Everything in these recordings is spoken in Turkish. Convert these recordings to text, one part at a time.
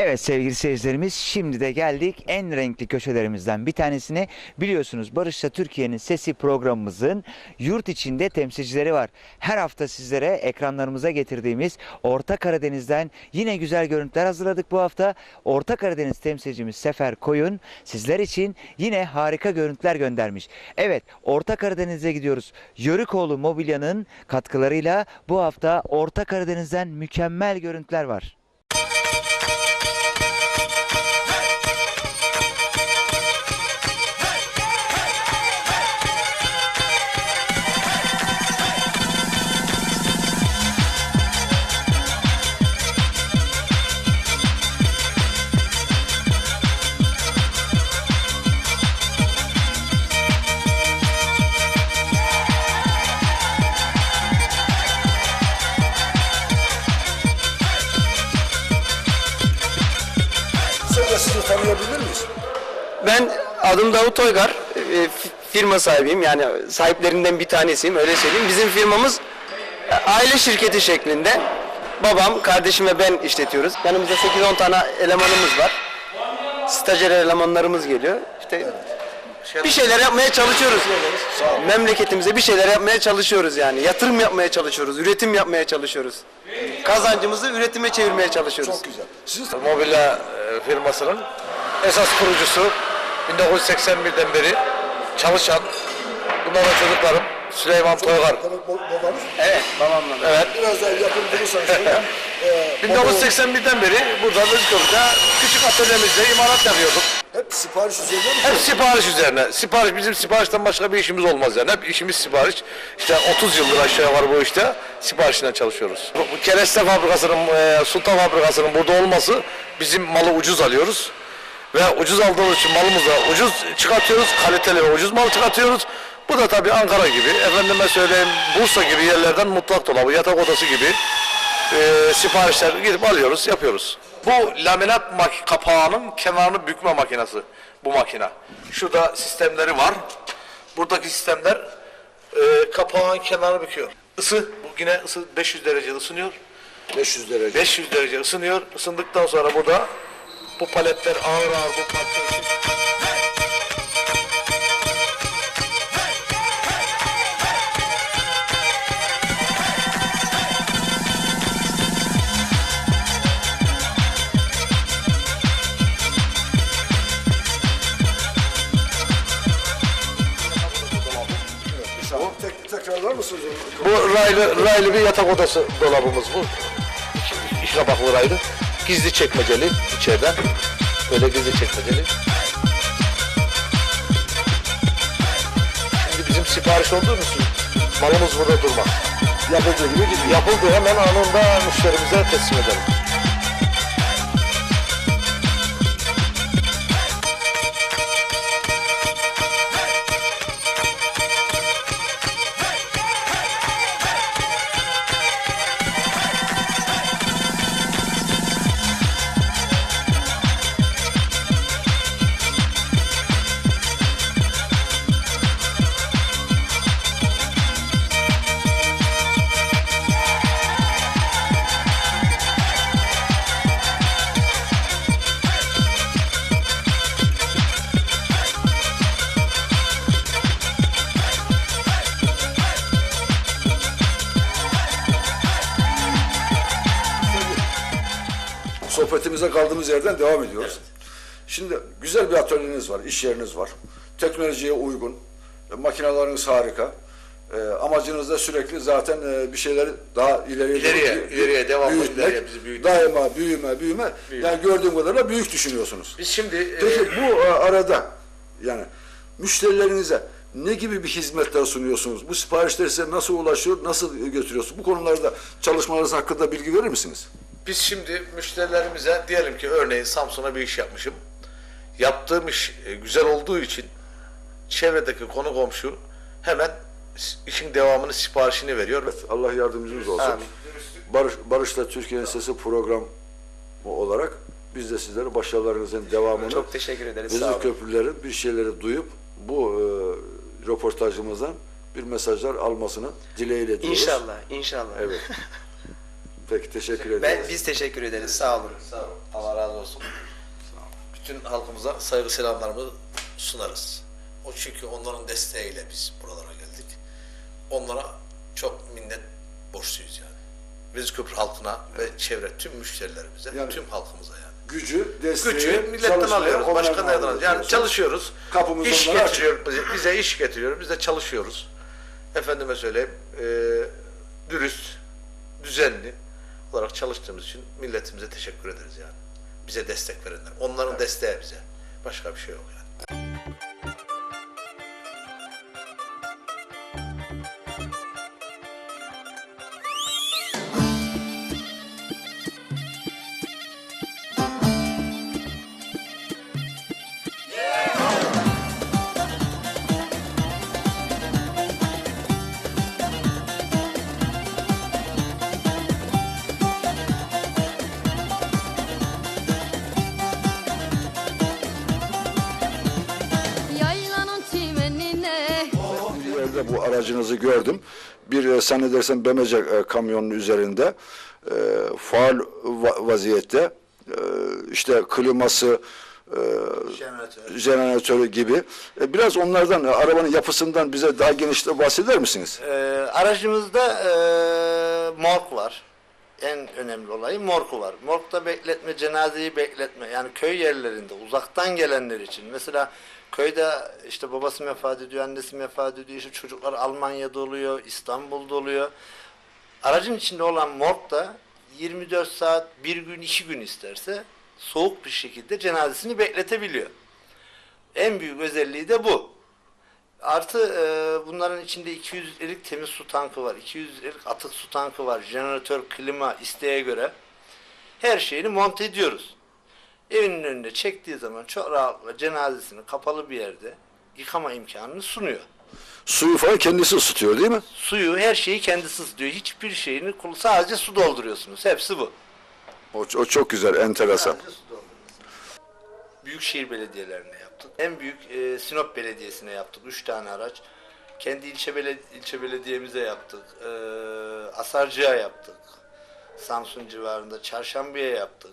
Evet sevgili seyircilerimiz şimdi de geldik en renkli köşelerimizden bir tanesine. Biliyorsunuz Barış'la Türkiye'nin Sesi programımızın yurt içinde temsilcileri var. Her hafta sizlere ekranlarımıza getirdiğimiz Orta Karadeniz'den yine güzel görüntüler hazırladık bu hafta. Orta Karadeniz temsilcimiz Sefer Koyun sizler için yine harika görüntüler göndermiş. Evet Orta Karadeniz'e gidiyoruz. Yörükoğlu Mobilya'nın katkılarıyla bu hafta Orta Karadeniz'den mükemmel görüntüler var. Tanıyabilir miyiz? Ben adım Davut Oygar. e, fi- Firma sahibiyim. Yani sahiplerinden bir tanesiyim öyle söyleyeyim. Bizim firmamız aile şirketi şeklinde. Babam, kardeşim ve ben işletiyoruz. Yanımızda 8-10 tane elemanımız var. Stajyer elemanlarımız geliyor. İşte bir şeyler yapmaya çalışıyoruz. Memleketimize bir şeyler yapmaya çalışıyoruz yani. Yatırım yapmaya çalışıyoruz, üretim yapmaya çalışıyoruz. Kazancımızı üretime çevirmeye çalışıyoruz. Çok güzel. Siz Mobilya e, firmasının esas kurucusu 1981'den beri çalışan bunlar da çocuklarım Süleyman Toygar. Babanız. Evet, babamla. Evet. Biraz daha yakın durursanız. e, baba- 1981'den beri burada Rızkılı'da küçük atölyemizde imalat yapıyorduk. Hep sipariş üzerine mi? Hep sipariş üzerine. Sipariş bizim siparişten başka bir işimiz olmaz yani. Hep işimiz sipariş. İşte 30 yıldır aşağı yukarı bu işte siparişinden çalışıyoruz. Bu, bu kereste fabrikasının, e, sultan fabrikasının burada olması bizim malı ucuz alıyoruz. Ve ucuz aldığımız için malımızı ucuz çıkartıyoruz. Kaliteli ve ucuz mal çıkartıyoruz. Bu da tabii Ankara gibi, efendime söyleyeyim Bursa gibi yerlerden mutfak dolabı, yatak odası gibi e, siparişler gidip alıyoruz, yapıyoruz. Bu laminat kapağının kenarını bükme makinesi bu makine. Şurada sistemleri var. Buradaki sistemler e, kapağın kenarını büküyor. Isı, bu yine ısı 500 derece ısınıyor. 500 derece. 500 derece ısınıyor. Isındıktan sonra burada bu paletler ağır ağır bu parça Tamam. Tek, tekrarlar mısınız? onu? Bu raylı, raylı bir yatak odası dolabımız bu. Kapaklı raylı. Gizli çekmeceli içeriden. Böyle gizli çekmeceli. Şimdi bizim sipariş olduğumuz için malımız burada durmaz. Yapıldığı gibi gidiyor. Yapıldı hemen anında müşterimize teslim edelim. Sohbetimize kaldığımız yerden devam ediyoruz. Şimdi güzel bir atölyeniz var, iş yeriniz var. Teknolojiye uygun, e, makinalarınız harika. E, amacınız da sürekli zaten e, bir şeyleri daha ileriye İleriye, doğru ileriye, devamlı büyütmek, ileriye bizi büyütmek. Daima büyüme, büyüme. Yani gördüğüm kadarıyla büyük düşünüyorsunuz. Biz şimdi e, Peki bu e, arada yani müşterilerinize ne gibi bir hizmetler sunuyorsunuz? Bu siparişler size nasıl ulaşıyor, nasıl götürüyorsunuz? Bu konularda çalışmalarınız hakkında bilgi verir misiniz? Biz şimdi müşterilerimize diyelim ki örneğin Samsun'a bir iş yapmışım. Yaptığım iş e, güzel olduğu için çevredeki konu komşu hemen işin devamını siparişini veriyor. Allah yardımcınız olsun. Amin. Barış, Barış'la Türkiye'nin Sesi programı olarak biz de sizlere başarılarınızın devamını Çok teşekkür ederiz. Olun. Köprüler'in bir şeyleri duyup bu e, röportajımızdan bir mesajlar almasını dileğiyle diyoruz. İnşallah, inşallah. Evet. Peki teşekkür ederiz. Ben, biz teşekkür ederiz. Sağ olun. Sağ ol. Allah razı olsun. Bütün halkımıza saygı selamlarımı sunarız. O çünkü onların desteğiyle biz buralara geldik. Onlara çok minnet borçluyuz yani. Vezköprü halkına ve çevre tüm müşterilerimize, Yani- tüm halkımıza yani. Gücü, desteği, Gücü milletten alıyoruz. Başka nereden alıyoruz? Yani çalışıyoruz. Kapımız iş getiriyor bize, bize iş getiriyor. Biz de çalışıyoruz. Efendime söyleyeyim, e, dürüst, düzenli olarak çalıştığımız için milletimize teşekkür ederiz yani. Bize destek verenler. Onların desteği bize. Başka bir şey yok yani. Bu aracınızı gördüm. Bir e, zannedersem Bemece e, kamyonun üzerinde e, faal va- vaziyette e, işte kliması e, jeneratörü gibi. E, biraz onlardan e, arabanın yapısından bize daha geniş de bahseder misiniz? Ee, aracımızda e, morg var. En önemli olayı morgu var. Morgda bekletme, cenazeyi bekletme. Yani köy yerlerinde uzaktan gelenler için. Mesela köyde işte babası vefat ediyor, annesi vefat ediyor, işte çocuklar Almanya'da oluyor, İstanbul'da oluyor. Aracın içinde olan morgda 24 saat, bir gün, iki gün isterse soğuk bir şekilde cenazesini bekletebiliyor. En büyük özelliği de bu. Artı e, bunların içinde 200 litrelik temiz su tankı var. 200 litrelik atık su tankı var. Jeneratör, klima isteğe göre her şeyini monte ediyoruz. Evinin önünde çektiği zaman çok rahatlıkla cenazesini kapalı bir yerde yıkama imkanını sunuyor. Suyu falan kendisi ısıtıyor değil mi? Suyu her şeyi kendisi ısıtıyor. Hiçbir şeyini kul- sadece su dolduruyorsunuz. Hepsi bu. O, o çok güzel, enteresan. Sadece su dolduruyorsunuz. Büyükşehir belediyelerine yaptık. En büyük e, Sinop Belediyesi'ne yaptık. Üç tane araç. Kendi ilçe, beledi ilçe belediyemize yaptık. E, Asarcı'ya yaptık. Samsun civarında Çarşamba'ya yaptık.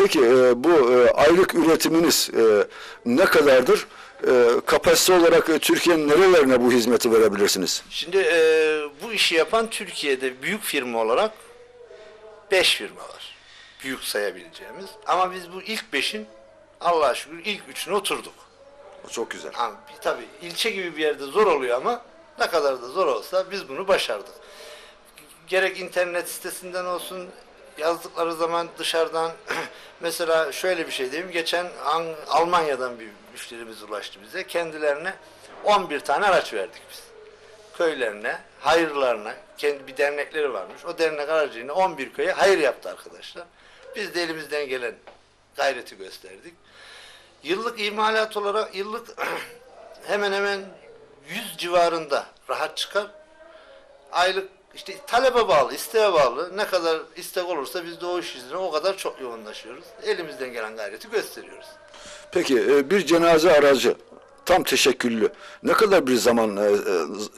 Peki e, bu e, aylık üretiminiz e, ne kadardır? E, kapasite olarak e, Türkiye'nin nerelerine bu hizmeti verebilirsiniz? Şimdi e, bu işi yapan Türkiye'de büyük firma olarak beş firma var. Büyük sayabileceğimiz. Ama biz bu ilk beşin Allah'a şükür ilk üçüne oturduk. O çok güzel. Bir- tabii ilçe gibi bir yerde zor oluyor ama ne kadar da zor olsa biz bunu başardık. Gerek internet sitesinden olsun yazdıkları zaman dışarıdan mesela şöyle bir şey diyeyim. Geçen An- Almanya'dan bir müşterimiz ulaştı bize. Kendilerine 11 tane araç verdik biz. Köylerine, hayırlarına, kendi bir dernekleri varmış. O dernek aracıyla 11 köye hayır yaptı arkadaşlar. Biz de elimizden gelen gayreti gösterdik. Yıllık imalat olarak yıllık hemen hemen 100 civarında rahat çıkar. Aylık işte talebe bağlı, isteğe bağlı. Ne kadar istek olursa biz de o iş yüzüne o kadar çok yoğunlaşıyoruz. Elimizden gelen gayreti gösteriyoruz. Peki e, bir cenaze aracı tam teşekküllü ne kadar bir zaman e, e,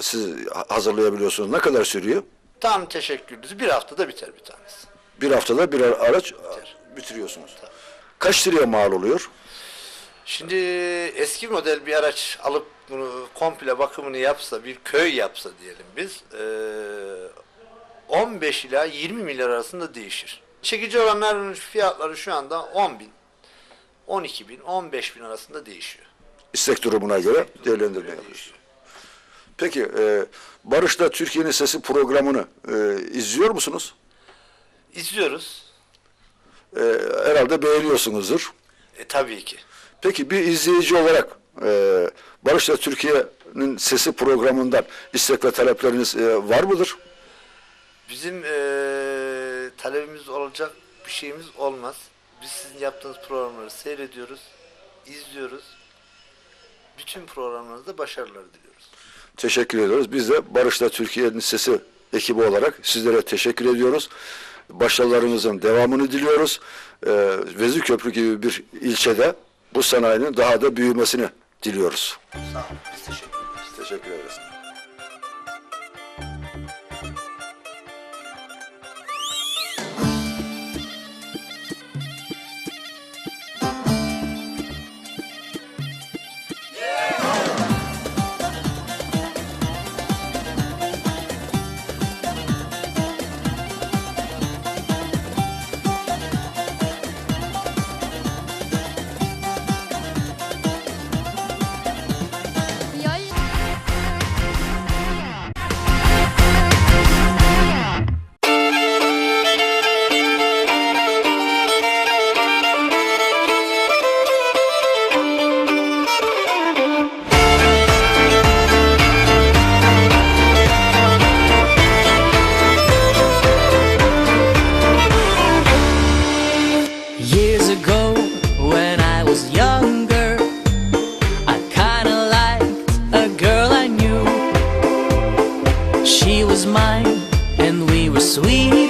siz hazırlayabiliyorsunuz? Ne kadar sürüyor? Tam teşekkürlüsü bir haftada biter bir tanesi. Bir haftada bir araç bitiriyorsunuz. Kaç liraya mal oluyor? Şimdi eski model bir araç alıp bunu komple bakımını yapsa, bir köy yapsa diyelim biz, eee, 15 ila 20 milyar arasında değişir. Çekici olanların fiyatları şu anda 10 bin, 12 bin, 15 bin arasında değişiyor. İstek durumuna göre değerlendirme yapıyorsunuz. Değişiyor. Peki e, Barış'ta Türkiye'nin Sesi programını e, izliyor musunuz? İzliyoruz. E, herhalde beğeniyorsunuzdur. E, tabii ki. Peki bir izleyici olarak e, Barış'ta Türkiye'nin Sesi programından istek ve talepleriniz e, var mıdır? Bizim eee, talebimiz olacak bir şeyimiz olmaz. Biz sizin yaptığınız programları seyrediyoruz, izliyoruz. Bütün programlarınızda başarılar diliyoruz. Teşekkür ediyoruz. Biz de Barış'ta Türkiye'nin Sesi ekibi olarak sizlere teşekkür ediyoruz. Başarılarınızın devamını diliyoruz. E, Vezirköprü gibi bir ilçede bu sanayinin daha da büyümesini diliyoruz. Sağ olun. Biz teşekkür ederiz. Teşekkür ederiz. Sweet.